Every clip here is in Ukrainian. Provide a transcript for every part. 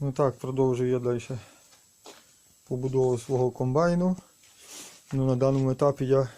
Ну так, продовжую я далі побудову свого комбайну. Ну, на даному етапі я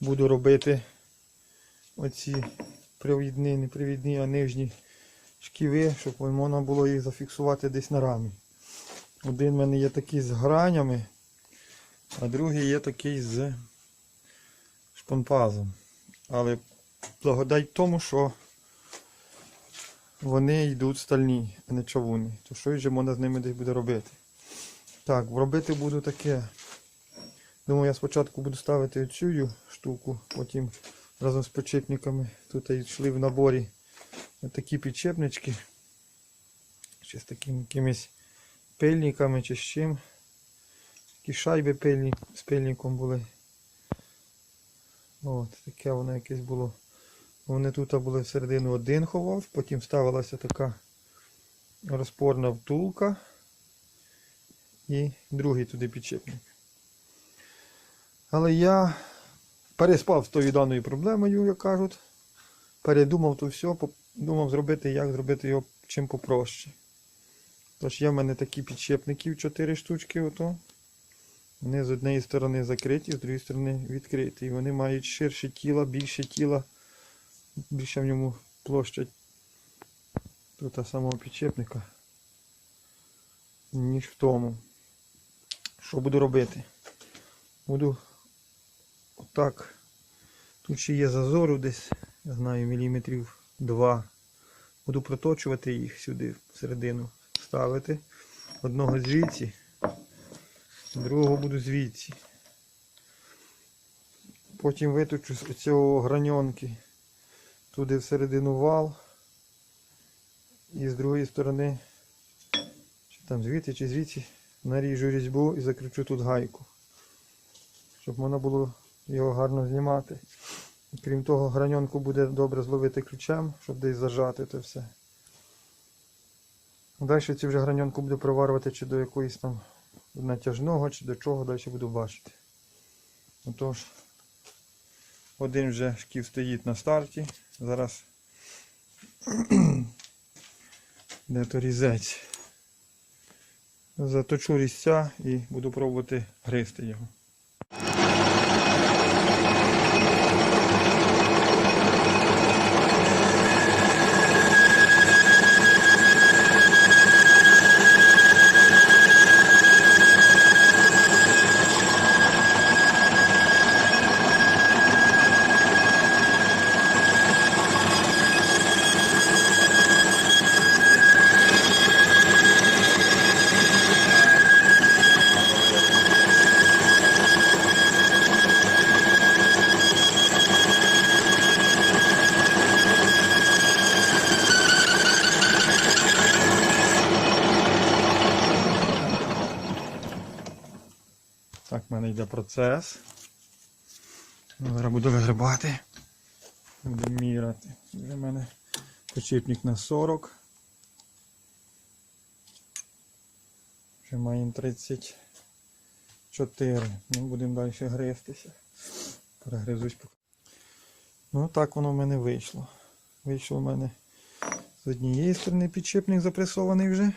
буду робити оці привідні, не привідні, а нижні шківи, щоб можна було їх зафіксувати десь на рамі. Один в мене є такий з гранями, а другий є такий з шпонпазом. Але благодать тому, що вони йдуть стальні, а не чавунні. То що вже можна з ними десь буде робити? Так, робити буду таке. Думаю, я спочатку буду ставити оцю штуку, потім разом з підчепниками. Тут йшли в наборі такі підчепнички. Чи з такими якимись пильниками чи з чим. Такі шайби пильні, з пильником були. От, таке воно якесь було. Вони тут були всередину один ховав, потім ставилася така розпорна втулка і другий туди підчепник. Але я переспав з тою даною проблемою, як кажуть. Передумав то все, думав зробити, як зробити його чим попроще. Тож є в мене такі підчепників 4 штучки. Ото. Вони з однієї сторони закриті, з другої сторони відкриті. І вони мають ширше тіло, більше тіла, більше в ньому площа тут самого підчепника, ніж в тому. Що буду робити? Буду отак. Тут ще є зазору десь, я знаю, міліметрів 2. Буду проточувати їх сюди, всередину ставити. Одного звідси, другого буду звідси. Потім виточу з цього граньонки туди всередину вал. І з другої сторони, чи там звідси, чи звідси, наріжу різьбу і закручу тут гайку. Щоб можна було його гарно знімати. Крім того, граньонку буде добре зловити ключем, щоб десь зажати це все. Далі ці вже граньонку буду приварювати чи до якоїсь там натяжного, чи до чого, далі буду бачити. Отож, один вже шків стоїть на старті. Зараз де то різець. Заточу різця і буду пробувати гризти його. Так, в мене йде процес. Зараз буду вигрібати. Буду міряти. В мене почіпник на 40. Вже маємо 34. Ну, будемо далі гристися. Перегризусь. Ну так воно в мене вийшло. Вийшло в мене з однієї сторони підчепник запресований вже.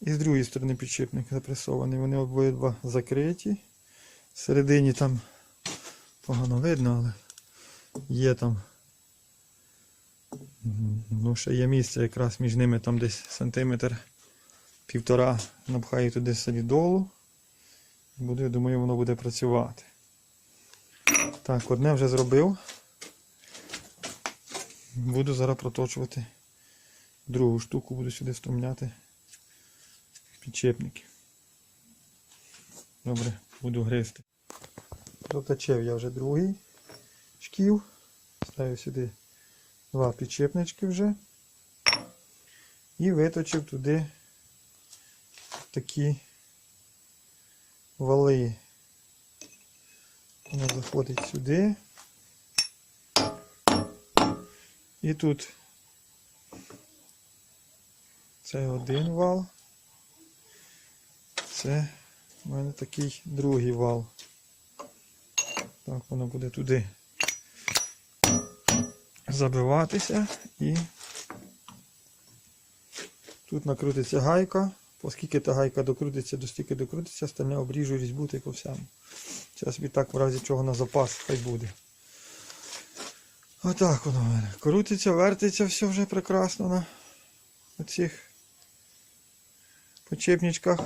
І з другої сторони підшипник запресований. Вони обидва закриті. Всередині там погано видно, але є там. Ну, ще є місце якраз між ними там десь сантиметр півтора напхаю туди солідолу. Буду, я думаю, воно буде працювати. Так, одне вже зробив. Буду зараз проточувати другу штуку, буду сюди встромляти підчепники. Добре, буду гризти. Проточив я вже другий шків. Ставив сюди два підчепнички вже. І виточив туди такі вали. Вона заходить сюди. І тут це один вал. Це у мене такий другий вал. Так, воно буде туди забиватися і Тут накрутиться гайка. Оскільки та гайка докрутиться, до стільки докрутиться, остальне обріжу різьбу та й по всьому. Зараз собі так в разі чого на запас хай буде. Отак воно в мене. Крутиться, вертиться все вже прекрасно на оцих почепничках.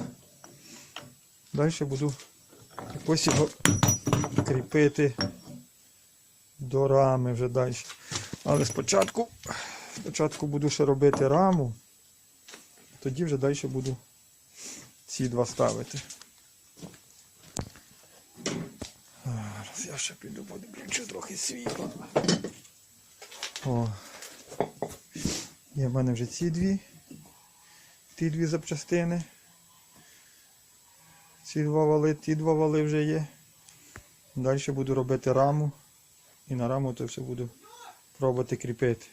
Далі буду якось його кріпити до рами вже далі. Але спочатку, спочатку буду ще робити раму, тоді вже далі буду ці два ставити. Зараз я ще піду подивлюся трохи світла. О. Є в мене вже ці дві. Ті дві запчастини. Ці два вали, ті два вали вже є. Далі буду робити раму. І на раму то все буду пробувати кріпити.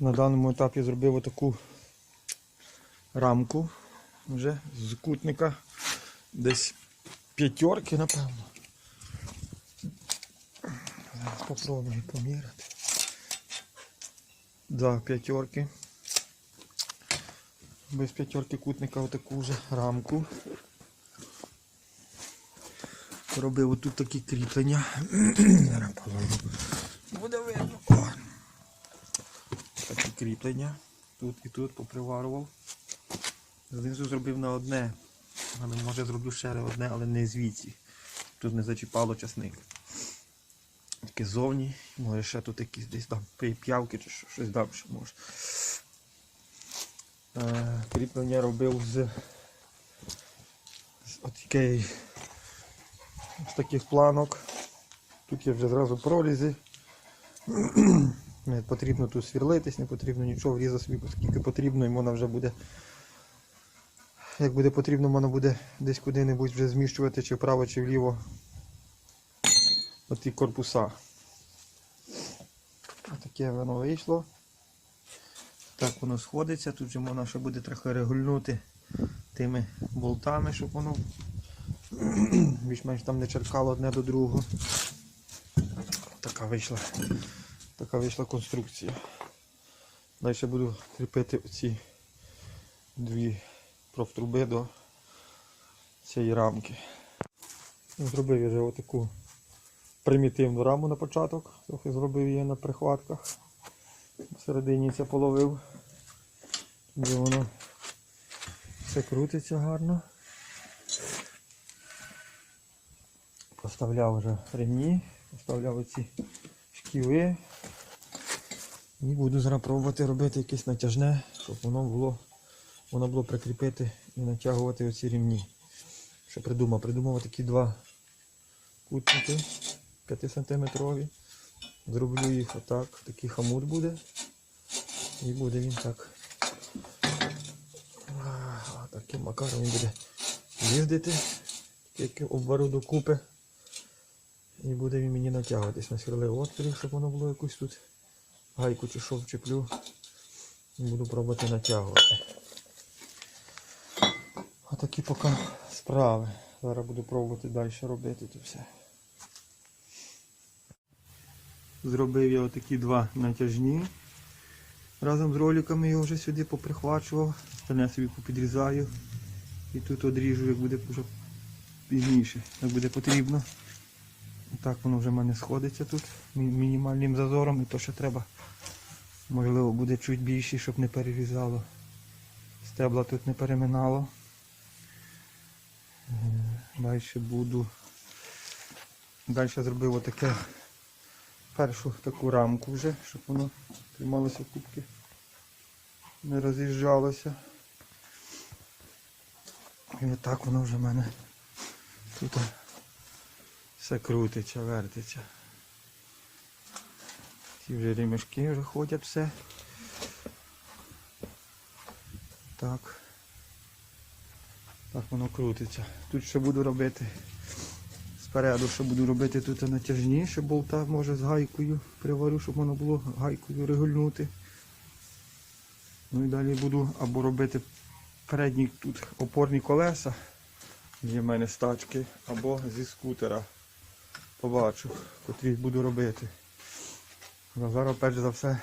На даному етапі зробив отаку рамку вже з кутника. Десь п'ятерки, напевно. Зараз попробую поміряти. Да, п'ятерки. Без п'ятерки кутника отаку вже рамку. Робив отут такі кріплення. Буде видно. О. Такі кріплення. Тут і тут поприварував. Знизу зробив на одне. Але може зроблю ще одне, але не звідси. Тут не зачіпало часник. Таке зовні. Може ще тут якісь десь там п'явки чи що- щось далі може. Кріплення робив з, з отакої з таких планок. Тут є вже зразу прорізи. Не потрібно тут свірлитись, не потрібно нічого врізати собі, скільки потрібно, і можна вже буде. Як буде потрібно, можна буде десь куди-небудь вже зміщувати чи вправо, чи вліво оті корпуса. Отаке воно вийшло. Так воно сходиться, тут вже можна ще буде трохи регульнути тими болтами, щоб воно більш-менш там не черкало одне до другого. Така вийшла, така вийшла конструкція. Далі буду кріпити оці дві профтруби до цієї рамки. Зробив я вже отаку примітивну раму на початок, трохи зробив її на прихватках. Всередині це половив, де воно все крутиться гарно. Поставляв вже ремні, поставляв оці шківи. І буду зараз пробувати робити якесь натяжне, щоб воно було, воно було прикріпити і натягувати оці рівні. Що придумав? Придумав такі два кутники 5 сантиметрові. Зроблю їх отак, такий хамут буде. І буде він так. А, Таким макаром він буде їздити, як обвару докупи. І буде він мені натягуватись на свірлив отворів, щоб воно було якусь тут гайку чи що вчеплю. І буду пробувати натягувати. Отакі поки справи. Зараз буду пробувати далі робити це все. Зробив я отакі два натяжні. Разом з роликами його вже сюди поприхвачував. Остальне собі попідрізаю. І тут одріжу, як буде вже пізніше, як буде потрібно. Так воно вже в мене сходиться тут мінімальним зазором і то ще треба. Можливо буде чуть більше, щоб не перерізало. Стебла тут не переминало. Далі буду. Далі зробив отаке першу таку рамку вже, щоб воно трималося кубки. Не роз'їжджалося. І отак воно вже в мене тут все крутиться, вертиться. Ці вже ремішки вже ходять все. Так. Так воно крутиться. Тут ще буду робити спереду, ще буду робити тут натяжніше болта, може з гайкою приварю, щоб воно було гайкою регульнути. Ну і далі буду або робити передні тут опорні колеса, є в мене стачки, або зі скутера. Побачу, котрі буду робити. А зараз перш за все,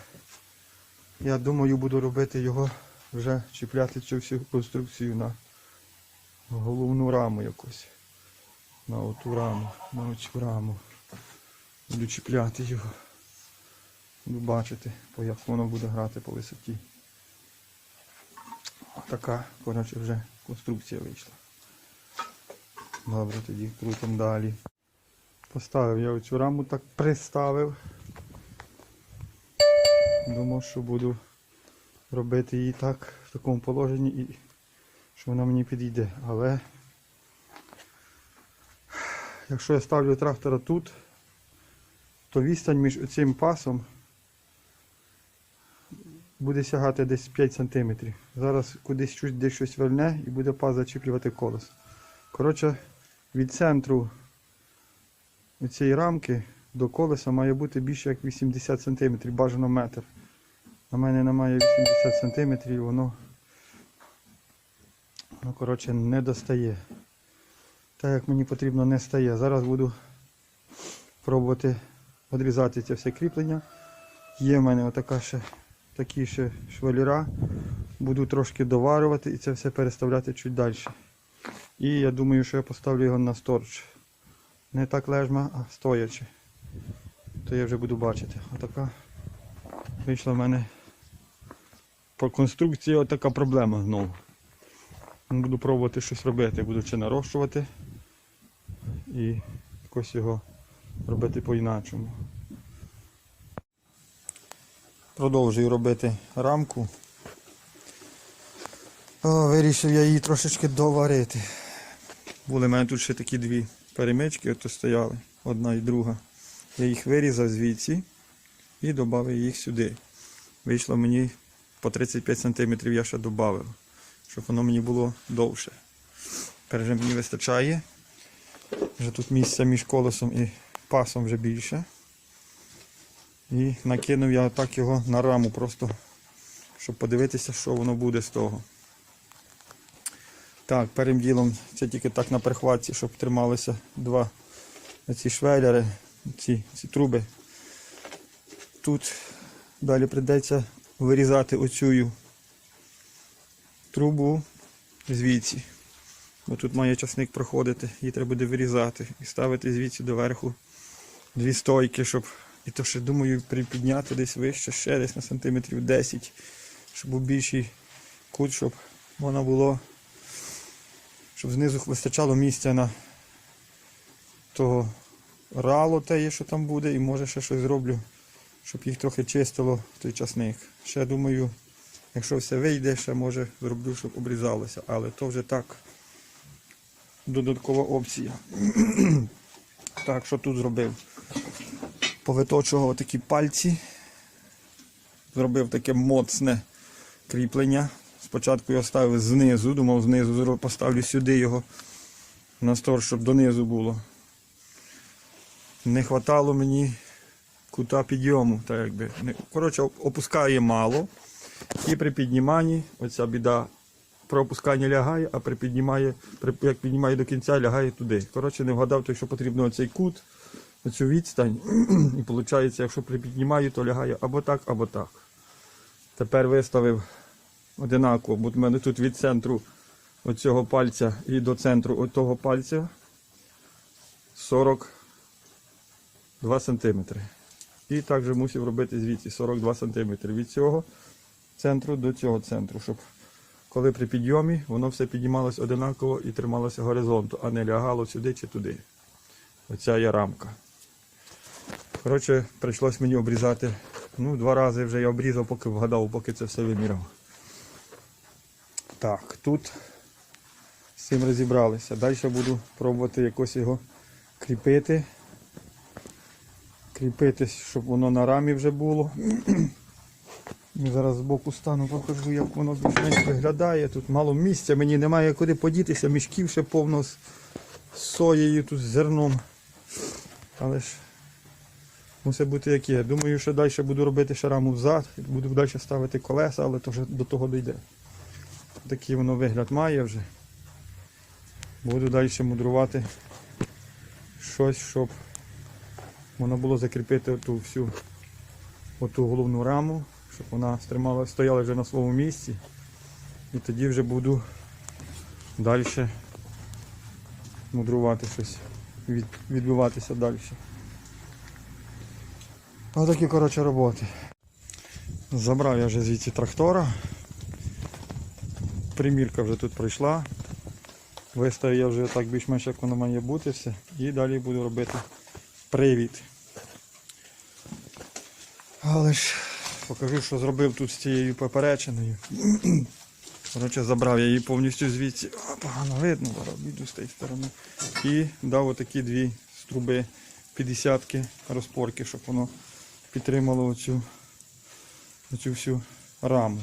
я думаю, буду робити його вже чіпляти цю всю конструкцію на головну раму якусь. На оту раму, на оцю раму. Буду чіпляти його. Буду бачити, по як воно буде грати по висоті. Така, коротше, вже конструкція вийшла. Добре, тоді крутимо далі. Поставив я оцю раму так приставив. Думав, що буду робити її так, в такому положенні, і що вона мені підійде. Але якщо я ставлю трактора тут, то відстань між цим пасом буде сягати десь 5 см. Зараз кудись чуть десь щось вельне і буде пас зачіплювати колесо. Коротше, від центру цієї рамки до колеса має бути більше як 80 см, бажано метр. На мене немає 80 см і воно, коротше, не достає. Так як мені потрібно не стає. Зараз буду пробувати відрізати це все кріплення. Є в мене отака ще, такі ще швеліра. Буду трошки доварювати і це все переставляти чуть далі. І я думаю, що я поставлю його на сторч. Не так лежма, а стоячи. То я вже буду бачити. Отака вийшла в мене по конструкції отака проблема знову. Буду пробувати щось робити, буду чи нарощувати і якось його робити по-іначому. Продовжую робити рамку. О, вирішив я її трошечки доварити. Були в мене тут ще такі дві перемички, ото стояли, одна і друга. Я їх вирізав звідси і додав їх сюди. Вийшло мені по 35 см я ще додав, щоб воно мені було довше. Тепер вже мені вистачає. Вже тут місця між колесом і пасом вже більше. І накинув я так його на раму просто, щоб подивитися, що воно буде з того. Так, першим ділом це тільки так на перехватці, щоб трималися два ці швеллери, ці, ці труби. Тут далі прийдеться вирізати оцю трубу звідси. Бо тут має часник проходити, її треба буде вирізати і ставити звідси доверху дві стойки, щоб. І то ще думаю припідняти десь вище, ще десь на сантиметрів 10, щоб був більший кут, щоб воно було щоб знизу вистачало місця на того рало те, що там буде, і може ще щось зроблю, щоб їх трохи чистило той часник. Ще думаю, якщо все вийде, ще може зроблю, щоб обрізалося, але то вже так додаткова опція. так, що тут зробив? Повиточував такі пальці, зробив таке моцне кріплення. Спочатку я ставив знизу, думав знизу поставлю сюди його на стор, щоб донизу було. Не хватало мені кута підйому. Так якби. Коротше, опускає мало. І при підніманні оця біда про опускання лягає, а при піднімає, при, як піднімає до кінця, лягає туди. Коротше, не вгадав, той, що потрібно оцей кут, оцю відстань. І виходить, якщо припіднімаю, то лягає або так, або так. Тепер виставив одинаково, бо в мене тут від центру оцього пальця і до центру отого пальця 42 см. І також мусив робити звідси 42 см від цього центру до цього центру, щоб коли при підйомі воно все піднімалось одинаково і трималося горизонту, а не лягало сюди чи туди. Оця є рамка. Коротше, прийшлось мені обрізати. Ну, два рази вже я обрізав, поки вгадав, поки це все виміряв. Так, тут з цим розібралися. Далі буду пробувати якось його кріпити. Кріпити, щоб воно на рамі вже було. Зараз збоку стану, покажу, як воно виглядає. Тут мало місця, мені немає куди подітися, мішків ще повно з соєю, тут з зерном. Але ж мусить бути як є. Думаю, що далі буду робити ще раму взад, буду далі ставити колеса, але то вже до того дійде. Такий воно вигляд має вже. Буду далі мудрувати щось, щоб воно було закріпити оту всю оту головну раму, щоб вона стримала, стояла вже на своєму місці. І тоді вже буду далі мудрувати щось, від, відбиватися далі. Отакі, коротше, роботи. Забрав я вже звідси трактора. Примірка вже тут пройшла. Виставив я вже так більш-менш як воно має бути все. І далі буду робити привід. Але ж покажу, що зробив тут з цією поперечиною. Коротше, забрав я її повністю звідси. А, погано видно, зараз віду з тієї сторони. І дав отакі дві струби 50 розпорки, щоб воно підтримало оцю, оцю всю раму.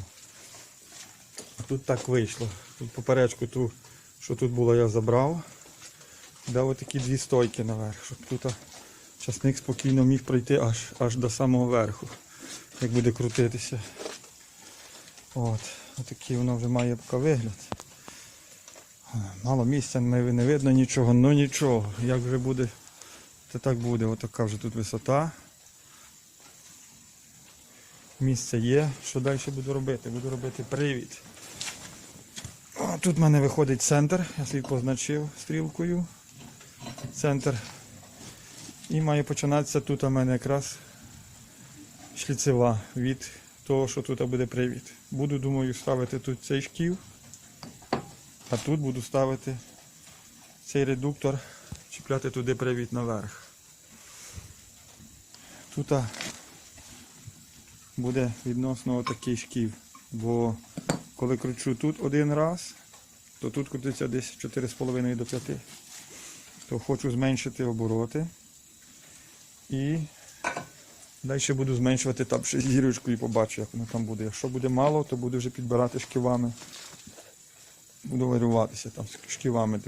Тут так вийшло. Тут поперечку ту, що тут було, я забрав. Дав отакі дві стойки наверх, щоб тут часник спокійно міг пройти аж, аж до самого верху, як буде крутитися. От, отакий воно вже має поки вигляд. Мало місця, не видно нічого, ну нічого. Як вже буде, то так буде. Отака вже тут висота. Місце є. Що далі буду робити? Буду робити привід. О, тут в мене виходить центр, я собі позначив стрілкою. Центр. І має починатися тут у мене якраз шліцева від того, що тут буде привід. Буду, думаю, ставити тут цей шків, а тут буду ставити цей редуктор, чіпляти туди привід наверх. Тут буде відносно отакий шків, бо коли кручу тут один раз, то тут крутиться десь 4,5 до 5. То хочу зменшити обороти. І далі буду зменшувати там ще зірочку і побачу, як воно там буде. Якщо буде мало, то буду вже підбирати шківами. Буду варюватися там шківами.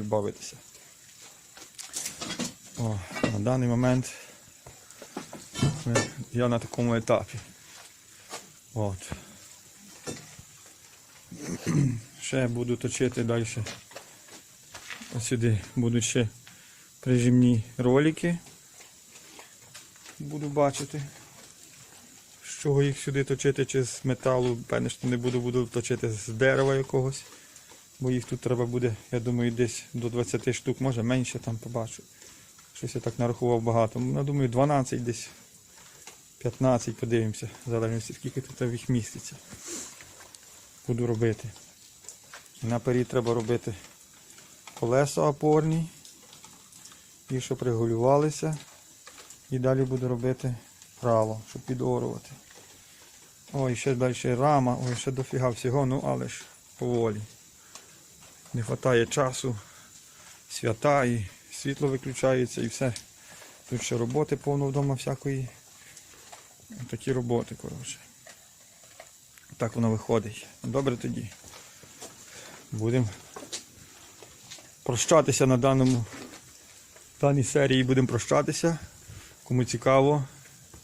О, на даний момент я на такому етапі. От. Ще буду точити далі. Ось сюди будуть ще прижимні ролики. Буду бачити. Чого їх сюди точити, чи з металу, певне, що не буду, буду точити з дерева якогось. Бо їх тут треба буде, я думаю, десь до 20 штук, може менше там побачу. Щось я так нарахував багато. Я думаю, 12 десь. 15 подивимося, в залежності скільки тут їх міститься. Буду робити. Наперед треба робити колеса опорні. І щоб регулювалися. І далі буду робити прало, щоб підорувати. Ой, ще далі рама, ой, ще дофіга всього, ну але ж поволі. Не вистачає часу, свята і світло виключається і все. Тут ще роботи повно вдома всякої. Такі роботи, коротше. Так воно виходить. Добре тоді. Будемо прощатися на даному даній серії будемо прощатися. Кому цікаво,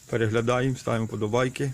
переглядаємо, ставимо подобайки.